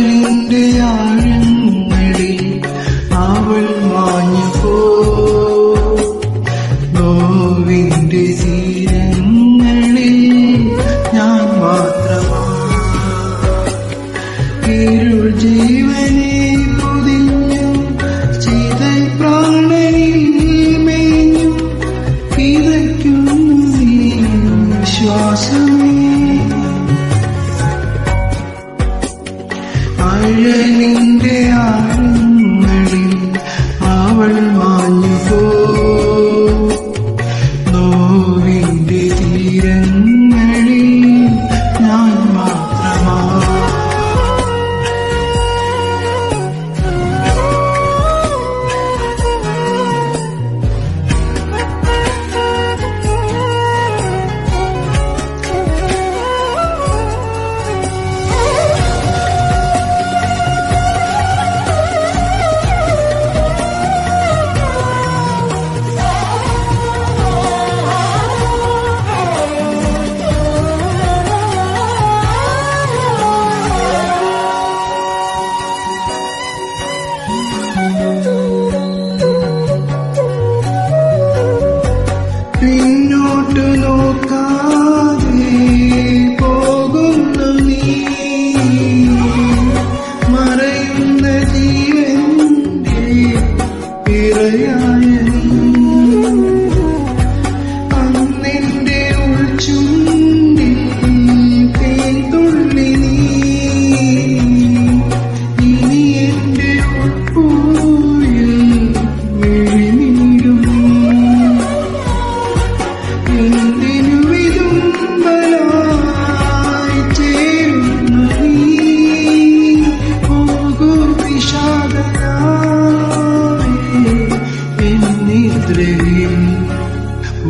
നിന്റെ ആഴി ആഴലിന്റെ ആഴങ്ങളിൽ അവൾ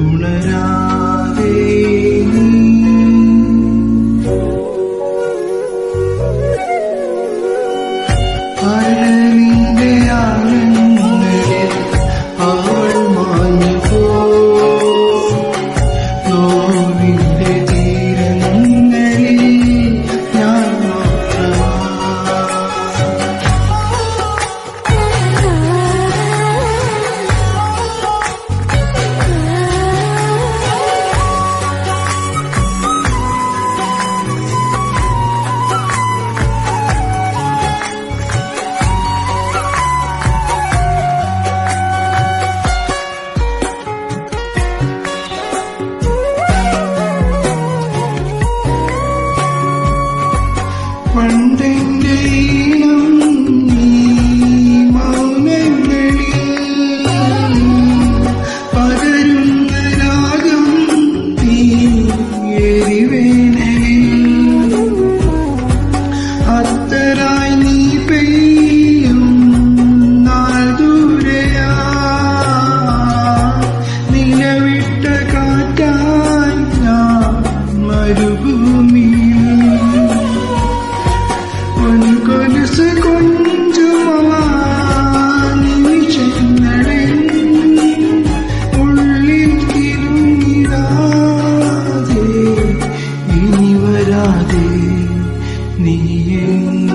ഉണരാതെ പഴനിന്റെ ആളെ 你。也